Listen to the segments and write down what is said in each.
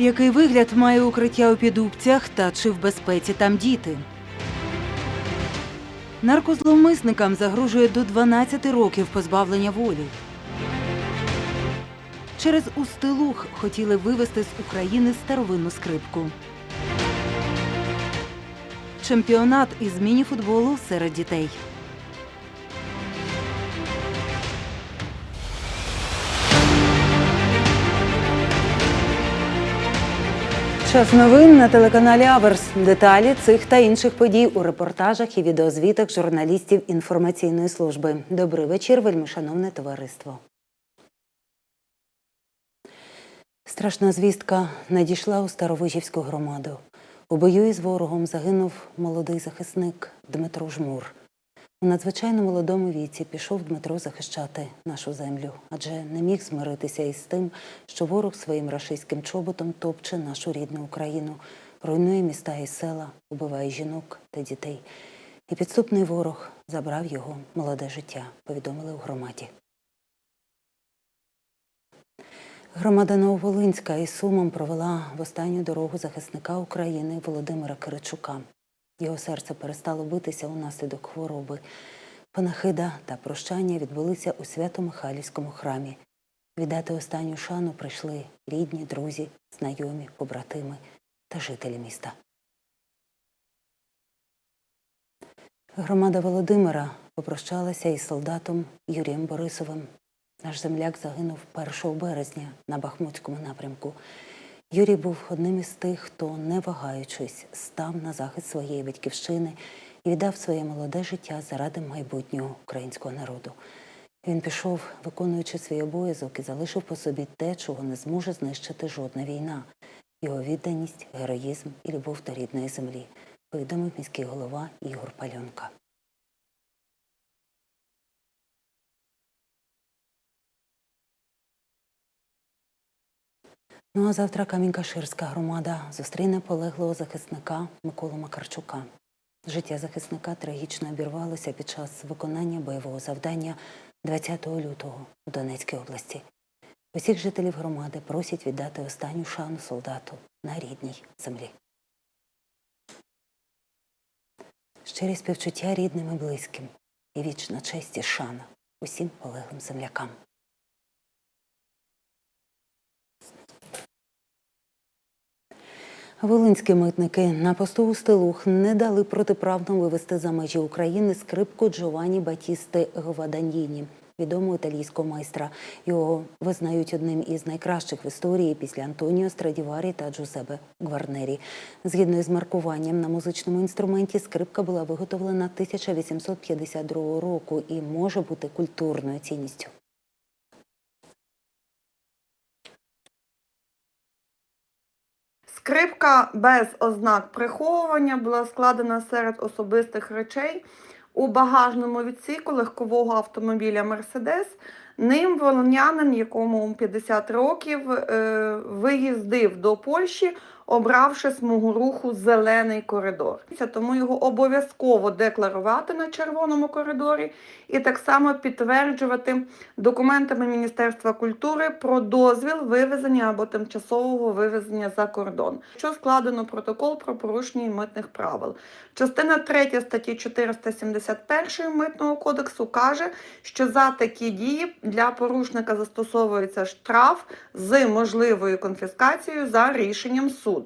Який вигляд має укриття у підубцях та чи в безпеці там діти? Наркозловмисникам загрожує до 12 років позбавлення волі. Через Устилух хотіли вивезти з України старовинну скрипку. Чемпіонат із мініфутболу серед дітей. Час новин на телеканалі Аверс. Деталі цих та інших подій у репортажах і відеозвітах журналістів інформаційної служби. Добрий вечір, вельми шановне товариство. Страшна звістка надійшла у Старовижівську громаду. У бою із ворогом загинув молодий захисник Дмитро Жмур. У надзвичайно молодому віці пішов Дмитро захищати нашу землю, адже не міг змиритися із тим, що ворог своїм рашистським чоботом топче нашу рідну Україну, руйнує міста і села, убиває жінок та дітей. І підступний ворог забрав його молоде життя, повідомили у громаді. Громада Нововолинська із Сумом провела в останню дорогу захисника України Володимира Киричука. Його серце перестало битися унаслідок хвороби. Панахида та прощання відбулися у Свято-Михайлівському храмі. Віддати останню шану прийшли рідні, друзі, знайомі, побратими та жителі міста. Громада Володимира попрощалася із солдатом Юрієм Борисовим. Наш земляк загинув 1 березня на Бахмутському напрямку. Юрій був одним із тих, хто, не вагаючись, став на захист своєї батьківщини і віддав своє молоде життя заради майбутнього українського народу. Він пішов, виконуючи свій обов'язок, і залишив по собі те, чого не зможе знищити жодна війна його відданість, героїзм і любов до рідної землі, повідомив міський голова Ігор Пальонка. Ну а завтра Камінь-Каширська громада зустріне полеглого захисника Миколу Макарчука. Життя захисника трагічно обірвалося під час виконання бойового завдання 20 лютого у Донецькій області. Усіх жителів громади просять віддати останню шану солдату на рідній землі. Щирі співчуття рідним і близьким і вічна честь і шана усім полеглим землякам. Волинські митники на посту у Стилух не дали протиправно вивезти за межі України скрипку Джованні Батісти Гваданьїні, відомого італійського майстра. Його визнають одним із найкращих в історії після Антоніо Страдіварі та Джузебе Гварнері. Згідно із маркуванням на музичному інструменті, скрипка була виготовлена 1852 року і може бути культурною цінністю. Скрипка без ознак приховування була складена серед особистих речей у багажному відсіку легкового автомобіля Мерседес. Ним волонянин, якому 50 років, е, виїздив до Польщі, обравши смугу руху зелений коридор. Тому його обов'язково декларувати на червоному коридорі і так само підтверджувати документами Міністерства культури про дозвіл вивезення або тимчасового вивезення за кордон, що складено протокол про порушення митних правил. Частина 3 статті 471 митного кодексу каже, що за такі дії для порушника застосовується штраф з можливою конфіскацією за рішенням суду.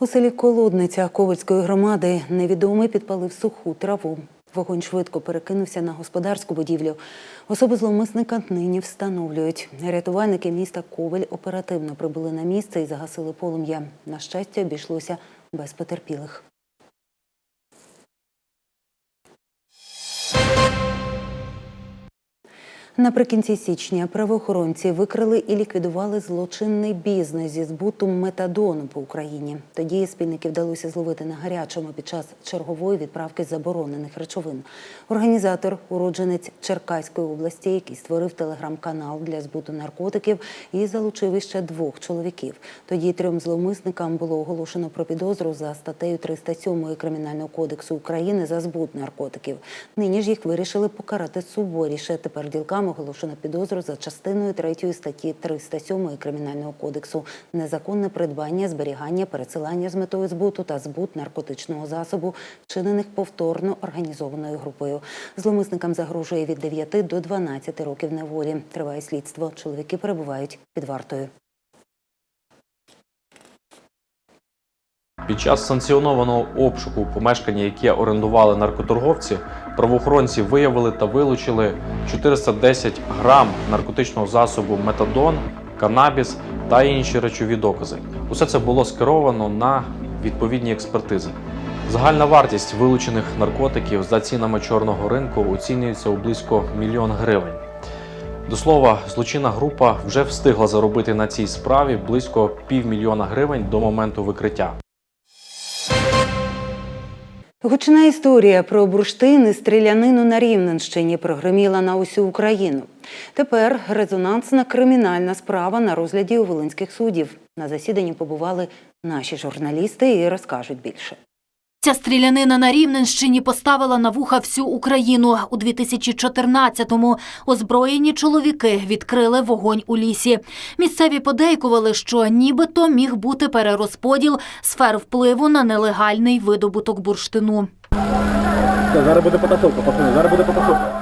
У селі Колодниця Ковальської громади невідомий підпалив суху траву. Вогонь швидко перекинувся на господарську будівлю. Особи зловмисника нині встановлюють. Рятувальники міста Ковель оперативно прибули на місце і загасили полум'я. На щастя, обійшлося без потерпілих. Наприкінці січня правоохоронці викрили і ліквідували злочинний бізнес зі збуту метадону по Україні. Тоді спільники вдалося зловити на гарячому під час чергової відправки заборонених речовин. Організатор, уродженець Черкаської області, який створив телеграм-канал для збуту наркотиків і залучив іще двох чоловіків. Тоді трьом зловмисникам було оголошено про підозру за статтею 307 Кримінального кодексу України за збут наркотиків. Нині ж їх вирішили покарати суворіше. Тепер ділками чоловікам оголошено підозру за частиною 3 статті 307 Кримінального кодексу незаконне придбання, зберігання, пересилання з метою збуту та збут наркотичного засобу, вчинених повторно організованою групою. Зломисникам загрожує від 9 до 12 років неволі. Триває слідство. Чоловіки перебувають під вартою. Під час санкціонованого обшуку в помешканні, яке орендували наркоторговці, правоохоронці виявили та вилучили 410 грам наркотичного засобу метадон, канабіс та інші речові докази. Усе це було скеровано на відповідні експертизи. Загальна вартість вилучених наркотиків за цінами чорного ринку оцінюється у близько мільйон гривень. До слова, злочинна група вже встигла заробити на цій справі близько півмільйона гривень до моменту викриття. Гучна історія про бурштини, стрілянину на Рівненщині прогреміла на усю Україну. Тепер резонансна кримінальна справа на розгляді у волинських суддів. На засіданні побували наші журналісти і розкажуть більше. Ця стрілянина на Рівненщині поставила на вуха всю Україну. У 2014-му озброєні чоловіки відкрили вогонь у лісі. Місцеві подейкували, що нібито міг бути перерозподіл сфер впливу на нелегальний видобуток бурштину. Зараз буде потасовка, пацани, зараз буде потасовка.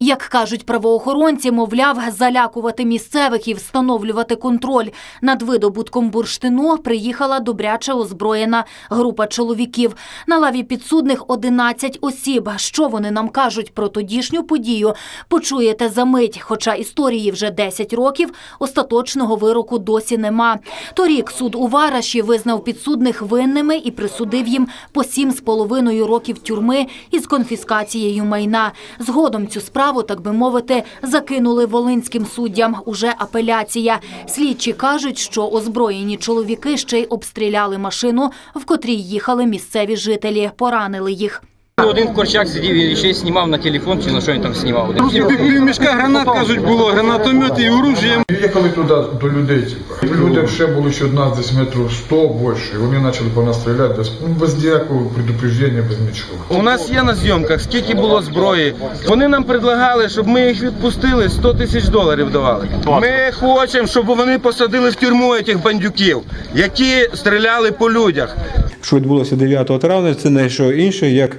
Як кажуть правоохоронці, мовляв, залякувати місцевих і встановлювати контроль над видобутком бурштину приїхала добряче озброєна група чоловіків. На лаві підсудних 11 осіб. Що вони нам кажуть про тодішню подію, почуєте за мить. Хоча історії вже 10 років, остаточного вироку досі нема. Торік суд у Вараші визнав підсудних винними і присудив їм по 7,5 років тюрми із конфіскацією майна. Згодом цю справу, так би мовити, закинули волинським суддям. Уже апеляція. Слідчі кажуть, що озброєні чоловіки ще й обстріляли машину, в котрій їхали місцеві жителі. Поранили їх. Один в корчак сидів і ще й знімав на телефон, чи на що він там знімав. Пів мішка гранат, кажуть, було, гранатомет і оружие. Їхали туди до людей, типу. Люди ще було ще нас десь метрів 100 більше. І вони почали по нас стріляти без, ну, без ніякого предупреждення, без нічого. У нас є на зйомках, скільки було зброї. Вони нам предлагали, щоб ми їх відпустили, 100 тисяч доларів давали. Ми хочемо, щоб вони посадили в тюрму цих бандюків, які стріляли по людях. Що відбулося 9 травня, це не що інше, як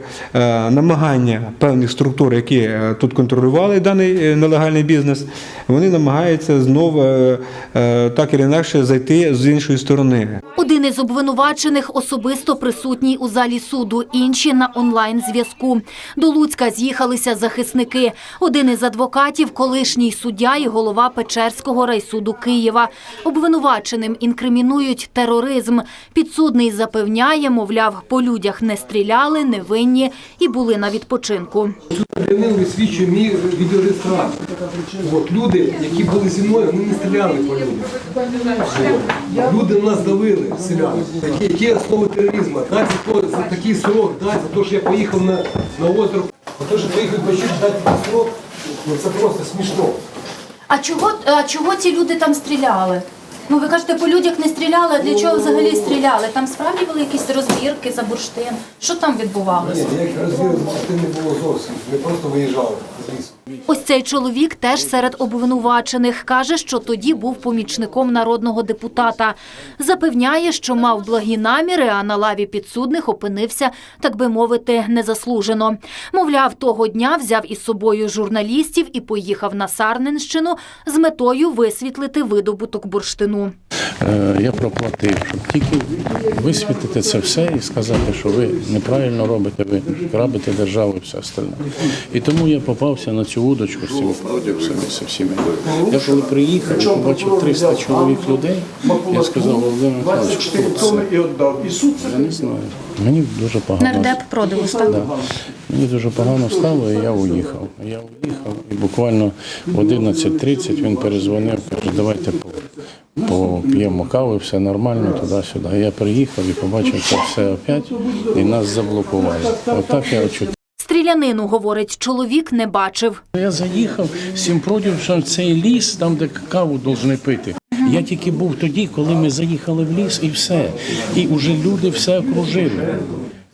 намагання певних структур, які е, тут контролювали даний е, нелегальний бізнес, вони намагаються знову е, е, так і інакше зайти з іншої сторони. Один із обвинувачених особисто присутній у залі суду, інші на онлайн-зв'язку. До Луцька з'їхалися захисники. Один із адвокатів – колишній суддя і голова Печерського райсуду Києва. Обвинуваченим інкримінують тероризм. Підсудний запевняє, мовляв, по людях не стріляли, не винні і були на відпочинку. Висвічує мій відеореєстратор. От, люди, які були зі мною, вони не стріляли по людям. Люди нас давили, селяни. Які, які основи тероризму? Дайте то, за такий срок, дайте, за те, що я поїхав на, на озеро. За те, що поїхав почути дати такий срок, ну це просто смішно. А чого, а чого ці люди там стріляли? Ну, ви кажете, по людях не стріляли, а для чого взагалі стріляли? Там справді були якісь розбірки за бурштин. Що там відбувалося? Ні, ніяких розвірів не було зовсім. Ми просто виїжджали з лісу. Ось цей чоловік теж серед обвинувачених. Каже, що тоді був помічником народного депутата. Запевняє, що мав благі наміри, а на лаві підсудних опинився, так би мовити, незаслужено. Мовляв, того дня взяв із собою журналістів і поїхав на Сарненщину з метою висвітлити видобуток бурштину. Е, Я проплатив, щоб тільки висвітити це все і сказати, що ви неправильно робите, ви грабите державу і все остальне. І тому я попався на цю удочку з цими продюксами, з всіми. Я коли приїхав, побачив 300 чоловік людей, я сказав, Володимир Михайлович, хто це? Я не знаю. Мені дуже погано. Нардеп продиву став. Да. Мені дуже погано стало, і я уїхав. Я уїхав, і буквально в 11.30 він перезвонив, каже, давайте поп'ємо каву, все нормально, туди-сюди. Я приїхав і побачив це все опять, і нас заблокували. Отак я очутив. Стрілянину, говорить, чоловік не бачив. Я заїхав всім що цей ліс, там, де каву повинні пити. Я тільки був тоді, коли ми заїхали в ліс, і все. І вже люди все окружили.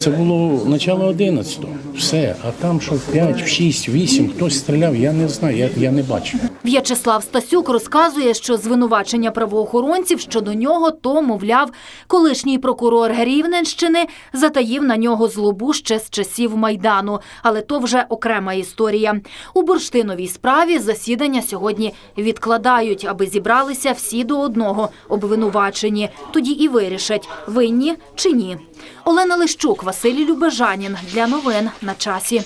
Це було начало 11-го. Все. А там, що в 5, в 6, 8, хтось стріляв, я не знаю, я, я не бачив. В'ячеслав Стасюк розказує, що звинувачення правоохоронців щодо нього, то, мовляв, колишній прокурор Рівненщини затаїв на нього злобу ще з часів Майдану. Але то вже окрема історія. У бурштиновій справі засідання сьогодні відкладають, аби зібралися всі до одного обвинувачені. Тоді і вирішать, винні чи ні. Олена Лищук, Василій Любежанін. Для новин на часі.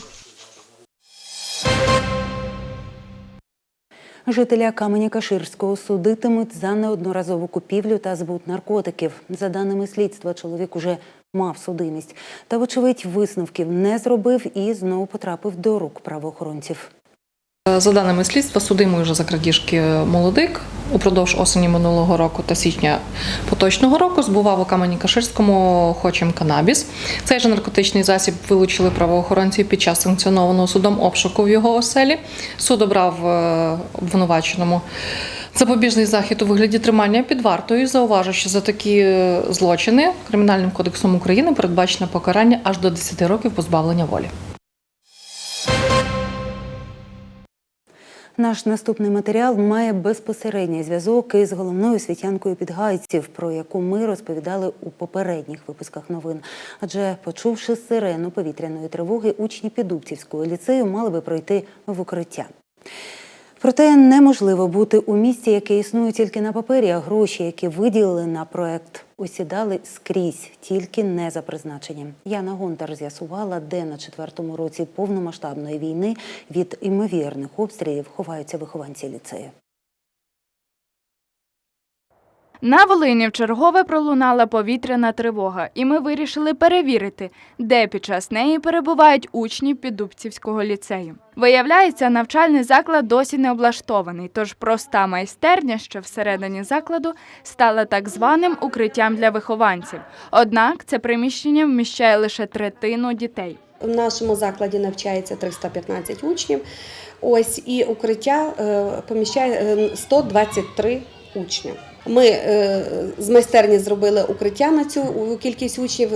Жителя Каменя-Каширського судитимуть за неодноразову купівлю та збут наркотиків. За даними слідства, чоловік уже мав судимість. Та, вочевидь, висновків не зробив і знову потрапив до рук правоохоронців. За даними слідства, судимий вже за крадіжки молодик упродовж осені минулого року та січня поточного року збував у камені Каширському хочем канабіс. Цей же наркотичний засіб вилучили правоохоронці під час санкціонованого судом обшуку в його оселі. Суд обрав е, обвинуваченому запобіжний захід у вигляді тримання під вартою. Зауважу, що за такі е, злочини Кримінальним кодексом України передбачено покарання аж до 10 років позбавлення волі. Наш наступний матеріал має безпосередній зв'язок із головною світянкою підгайців, про яку ми розповідали у попередніх випусках новин. Адже, почувши сирену повітряної тривоги, учні Підубцівського ліцею мали би пройти в укриття. Проте неможливо бути у місті, яке існує тільки на папері, а гроші, які виділили на проект, осідали скрізь, тільки не за призначенням. Яна Гонтар з'ясувала, де на четвертому році повномасштабної війни від імовірних обстрілів ховаються вихованці ліцею. На Волині вчергове пролунала повітряна тривога, і ми вирішили перевірити, де під час неї перебувають учні Піддубцівського ліцею. Виявляється, навчальний заклад досі не облаштований, тож проста майстерня, що всередині закладу, стала так званим укриттям для вихованців. Однак це приміщення вміщає лише третину дітей. В нашому закладі навчається 315 учнів. Ось і укриття е, поміщає е, 123 учня. Ми е, з майстерні зробили укриття на цю кількість учнів,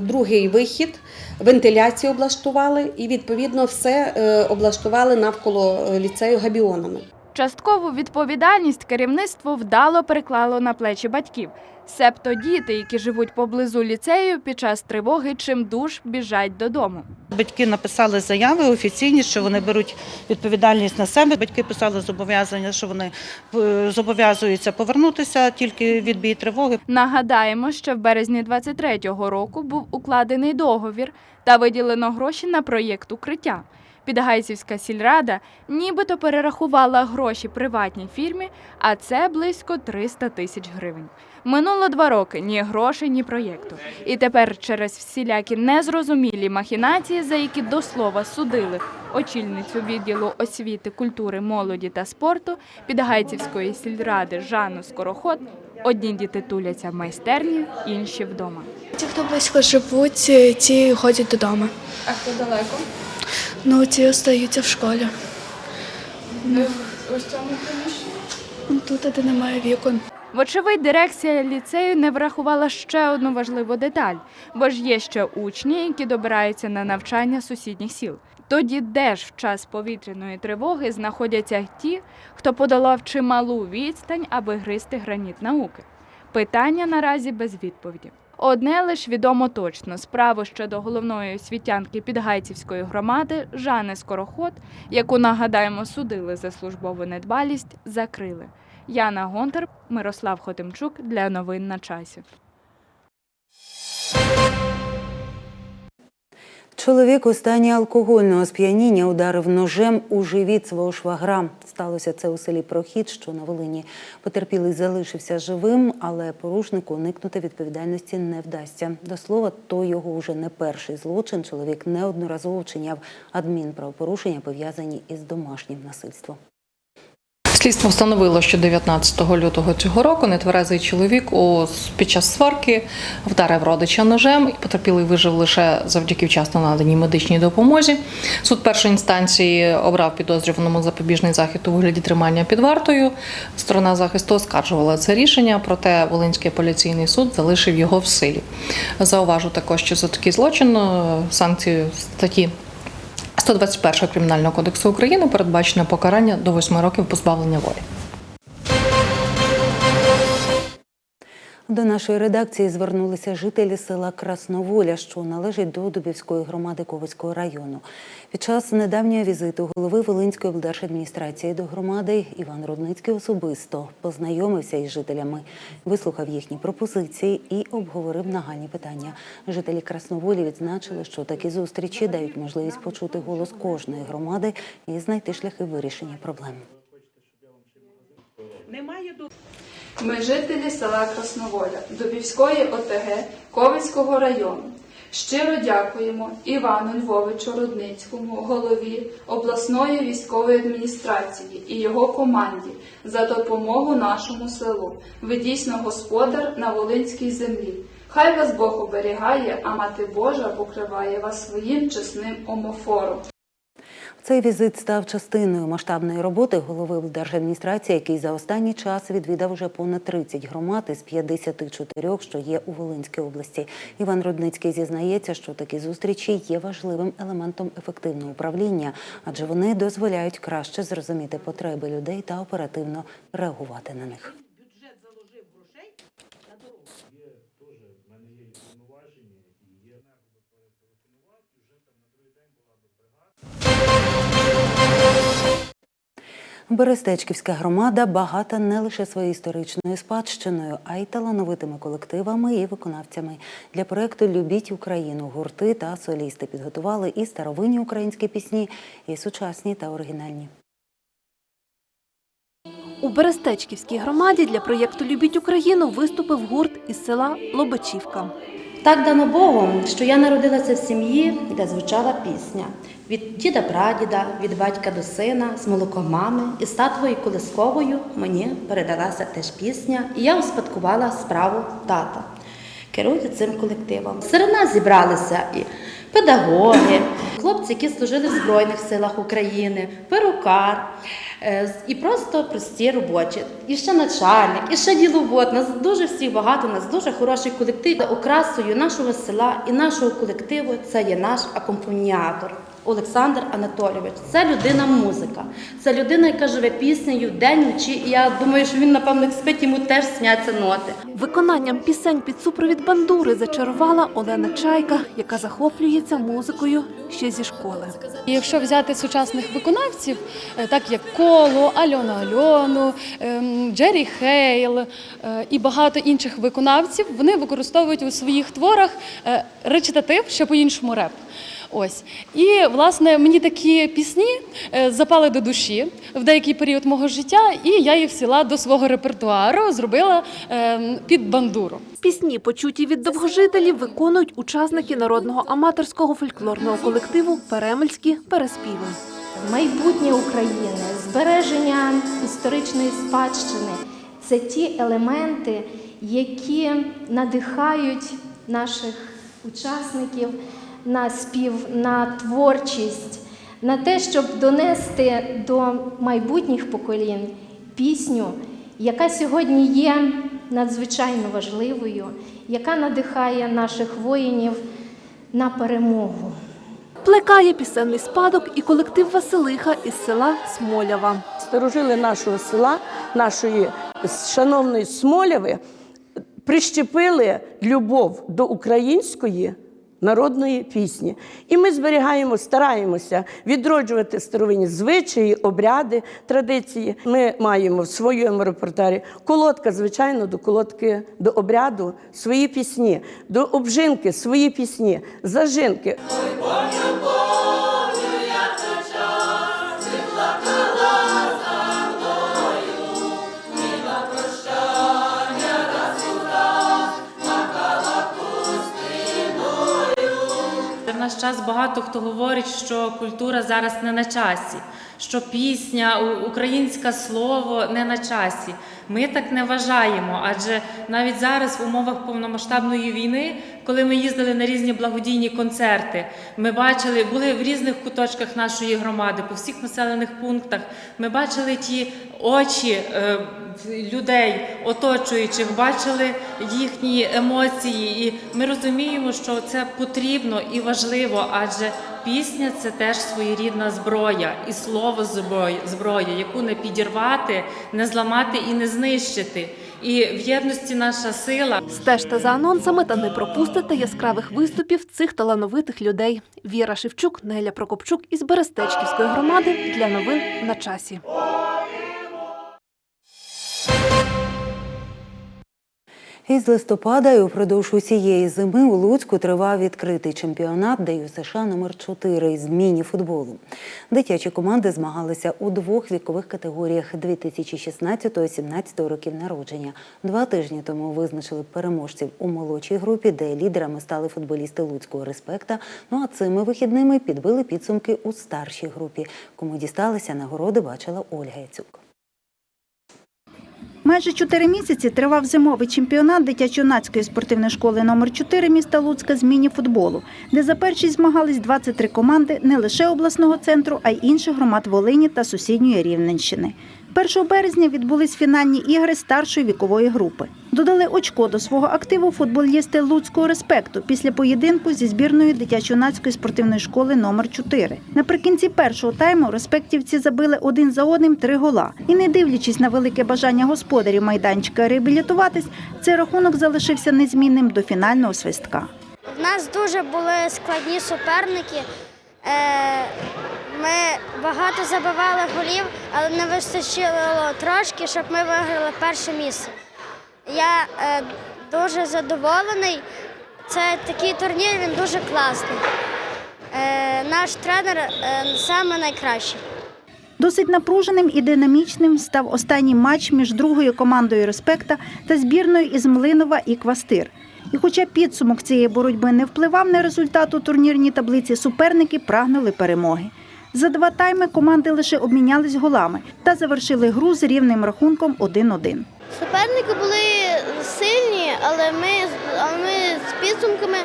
другий вихід, вентиляцію облаштували і відповідно все е, облаштували навколо е, ліцею габіонами. Часткову відповідальність керівництво вдало переклало на плечі батьків. Себто діти, які живуть поблизу ліцею, під час тривоги чимдуж біжать додому. Батьки написали заяви офіційні, що вони беруть відповідальність на себе. Батьки писали зобов'язання, що вони е, зобов'язуються повернутися тільки відбій тривоги. Нагадаємо, що в березні 23-го року був укладений договір та виділено гроші на проєкт укриття. Підгайцівська сільрада нібито перерахувала гроші приватній фірмі, а це близько 300 тисяч гривень. Минуло два роки ні грошей, ні проєкту. І тепер через всілякі незрозумілі махінації, за які до слова судили очільницю відділу освіти, культури, молоді та спорту Підгайцівської сільради Жанну Скороход, одні діти туляться в майстерні, інші вдома. Ті, хто близько живуть, ті ходять додому. А хто далеко? Ну, ті остаються в школі. Ну, Ось цьому приміщенні. ну, тут де немає вікон. Вочевидь, дирекція ліцею не врахувала ще одну важливу деталь, бо ж є ще учні, які добираються на навчання сусідніх сіл. Тоді де ж в час повітряної тривоги знаходяться ті, хто подолав чималу відстань, аби гризти граніт науки? Питання наразі без відповіді. Одне лиш відомо точно: справу щодо головної освітянки Підгайцівської громади Жани Скороход, яку нагадаємо судили за службову недбалість, закрили. Яна Гонтар, Мирослав Хотимчук для новин на часі. Чоловік у стані алкогольного сп'яніння ударив ножем у живіт свого швагра. Сталося це у селі Прохід, що на Волині. Потерпілий залишився живим, але порушнику уникнути відповідальності не вдасться. До слова, то його вже не перший злочин. Чоловік неодноразово вчиняв адмінправопорушення, пов'язані із домашнім насильством. Слідство встановило, що 19 лютого цього року нетверезий чоловік під час сварки вдарив родича ножем і потерпілий вижив лише завдяки вчасно наданій медичній допомозі. Суд першої інстанції обрав підозрюваному запобіжний захід у вигляді тримання під вартою. Сторона захисту оскаржувала це рішення, проте Волинський апеляційний суд залишив його в силі. Зауважу також, що за такий злочин е, санкції статті 121 Кримінального кодексу України передбачено покарання до 8 років позбавлення волі. До нашої редакції звернулися жителі села Красноволя, що належить до Дубівської громади Ковицького району. Під час недавнього візиту голови Волинської облдержадміністрації до громади Іван Рудницький особисто познайомився із жителями, вислухав їхні пропозиції і обговорив нагальні питання. Жителі Красноволі відзначили, що такі зустрічі дають можливість почути голос кожної громади і знайти шляхи вирішення проблем. Ми жителі села Красноволя, Дубівської ОТГ Ковицького району. Щиро дякуємо Івану Львовичу Рудницькому, голові обласної військової адміністрації і його команді за допомогу нашому селу. Ви дійсно господар на Волинській землі. Хай вас Бог оберігає, а мати Божа покриває вас своїм чесним омофором. Цей візит став частиною масштабної роботи голови облдержадміністрації, який за останній час відвідав вже понад 30 громад із 54, що є у Волинській області. Іван Рудницький зізнається, що такі зустрічі є важливим елементом ефективного управління, адже вони дозволяють краще зрозуміти потреби людей та оперативно реагувати на них. Берестечківська громада багата не лише своєю історичною спадщиною, а й талановитими колективами і виконавцями. Для проекту Любіть Україну гурти та солісти підготували і старовинні українські пісні, і сучасні та оригінальні. У Берестечківській громаді для проєкту Любіть Україну виступив гурт із села Лобачівка. Так дано Богом, що я народилася в сім'ї, де звучала пісня від діда прадіда, від батька до сина, з молоком мами і статвою колисковою мені передалася теж пісня, і я успадкувала справу тата. Керую цим колективом. Серед нас зібралися і педагоги, хлопці, які служили в Збройних силах України, перукар. е, І просто прості робочі, і ще начальник, і ще діловод. Нас дуже всіх багато, у нас дуже хороший колектив. Окрасою нашого села і нашого колективу це є наш акомпаніатор. Олександр Анатолійович, це людина музика, це людина, яка живе піснею день вночі. І я думаю, що він, напевно, спить, йому теж сняться ноти. Виконанням пісень під супровід бандури зачарувала Олена Чайка, яка захоплюється музикою ще зі школи. Якщо взяти сучасних виконавців, е, так як Коло, Альона Альону, ем, Джері Хейл е, і багато інших виконавців, вони використовують у своїх творах е, речитатив, що по-іншому реп. Ось і власне мені такі пісні е, запали до душі в деякий період мого життя, і я їх всіла до свого репертуару, зробила ем, під бандуру. Пісні, почуті від довгожителів, виконують учасники народного аматорського фольклорного колективу Перемельські переспіви. Майбутнє України, збереження історичної спадщини це ті елементи, які надихають наших учасників на спів, на творчість, на те, щоб донести до майбутніх поколінь пісню, яка сьогодні є надзвичайно важливою, яка надихає наших воїнів на перемогу. Плекає пісенний спадок і колектив Василиха із села Смолява. Старожили нашого села, нашої шановної Смоляви, прищепили любов до української народної пісні. І ми зберігаємо, стараємося відроджувати старовинні звичаї, обряди, традиції. Ми маємо в своєму репертуарі колодка, звичайно, до колодки, до обряду свої пісні, до обжинки свої пісні, зажинки. Наш час багато хто говорить, що культура зараз не на часі, що пісня, українське слово не на часі. Ми так не вважаємо, адже навіть зараз в умовах повномасштабної війни, коли ми їздили на різні благодійні концерти, ми бачили, були в різних куточках нашої громади, по всіх населених пунктах. Ми бачили ті очі е, людей, оточуючих, бачили їхні емоції, і ми розуміємо, що це потрібно і важливо, адже пісня це теж своєрідна зброя, і слово зброя, яку не підірвати, не зламати і не знищити. І в єдності наша сила. Стежте за анонсами та не пропустите яскравих виступів цих талановитих людей. Віра Шевчук, Неля Прокопчук із Берестечківської громади для новин на часі. Із листопада і упродовж усієї зими у Луцьку тривав відкритий чемпіонат ДЮСШ номер 4 із міні-футболу. Дитячі команди змагалися у двох вікових категоріях 2016-17 років народження. Два тижні тому визначили переможців у молодшій групі, де лідерами стали футболісти Луцького респекта. Ну а цими вихідними підбили підсумки у старшій групі. Кому дісталися нагороди, бачила Ольга Яцюк. Майже чотири місяці тривав зимовий чемпіонат дитячо-юнацької спортивної школи номер 4 міста Луцька з міні-футболу, де за першість змагались 23 команди не лише обласного центру, а й інших громад Волині та сусідньої Рівненщини. 1 березня відбулись фінальні ігри старшої вікової групи. Додали очко до свого активу футболісти Луцького респекту після поєдинку зі збірною дитячо-юнацької спортивної школи номер 4 Наприкінці першого тайму респектівці забили один за одним три гола. І не дивлячись на велике бажання господарів майданчика реабілітуватись, цей рахунок залишився незмінним до фінального свистка. В нас дуже були складні суперники. Е, Ми багато забивали голів, але не вистачило трошки, щоб ми виграли перше місце. Я е, дуже задоволений. Це такий турнір, він дуже класний. Е, Наш тренер саме найкращий. Досить напруженим і динамічним став останній матч між другою командою Респекта та збірною із Млинова і Квастир. І хоча підсумок цієї боротьби не впливав на результат у турнірній таблиці, суперники прагнули перемоги. За два тайми команди лише обмінялись голами та завершили гру з рівним рахунком 1-1. Суперники були сильні, але ми, але ми з підсумками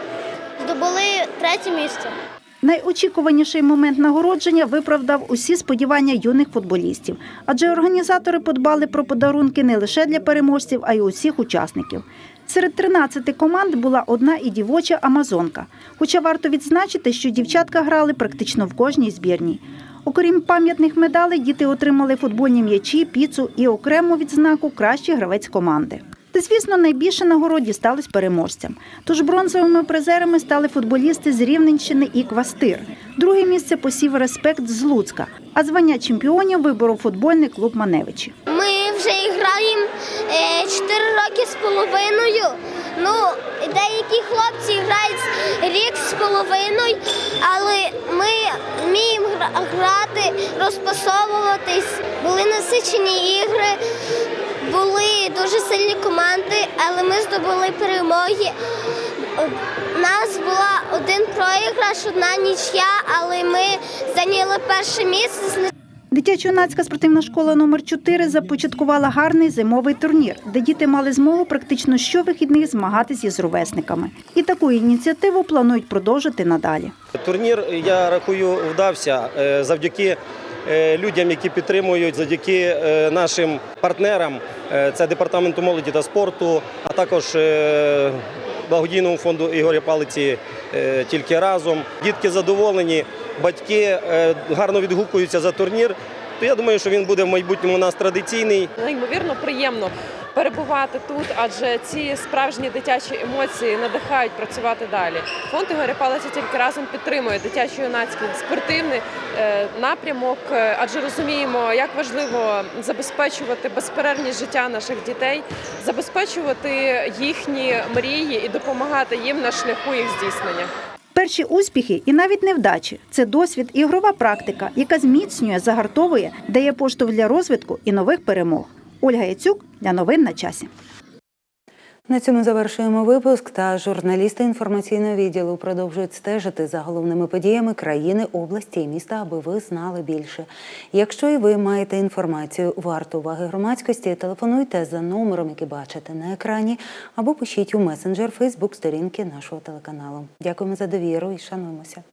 здобули третє місце. Найочікуваніший момент нагородження виправдав усі сподівання юних футболістів, адже організатори подбали про подарунки не лише для переможців, а й усіх учасників. Серед 13 команд була одна і дівоча Амазонка. Хоча варто відзначити, що дівчатка грали практично в кожній збірній. Окрім пам'ятних медалей, діти отримали футбольні м'ячі, піцу і окрему відзнаку Кращий гравець команди. Та, звісно, найбільше нагород дістались переможцям. Тож бронзовими призерами стали футболісти з Рівненщини і Квастир. Друге місце посів респект з Луцька, а звання чемпіонів виборов футбольний клуб Маневичі. Ми вже граємо 4 роки з половиною. Ну, деякі хлопці грають рік з половиною, але ми вміємо грати, розпасовуватись, були насичені ігри, були дуже сильні команди, але ми здобули перемоги. У нас була один проіграш, одна нічия, але ми зайняли перше місце. Дитячо-юнацька спортивна школа номер 4 започаткувала гарний зимовий турнір, де діти мали змогу практично щовихідних змагатись із ровесниками. І таку ініціативу планують продовжити надалі. Турнір, я рахую, вдався е, завдяки е, людям, які підтримують, завдяки е, нашим партнерам. Це департаменту молоді та спорту, а також благодійному фонду Ігоря Палиці тільки разом. Дітки задоволені, батьки е, гарно відгукуються за турнір. То я думаю, що він буде в майбутньому у нас традиційний. Неймовірно приємно перебувати тут, адже ці справжні дитячі емоції надихають працювати далі. Фонд Ігоря Палиця тільки разом підтримує дитячо-юнацький спортивний е, напрямок, е, адже розуміємо, як важливо забезпечувати безперервність життя наших дітей, забезпечувати їхні мрії і допомагати їм на шляху їх здійснення. Перші успіхи і навіть невдачі це досвід і ігрова практика, яка зміцнює, загартовує, дає поштовх для розвитку і нових перемог. Ольга Яцюк для новин на часі. На цьому завершуємо випуск. Та журналісти інформаційного відділу продовжують стежити за головними подіями країни, області і міста, аби ви знали більше. Якщо і ви маєте інформацію варту уваги громадськості, телефонуйте за номером, який бачите на екрані, або пишіть у месенджер Фейсбук сторінки нашого телеканалу. Дякуємо за довіру і шануємося.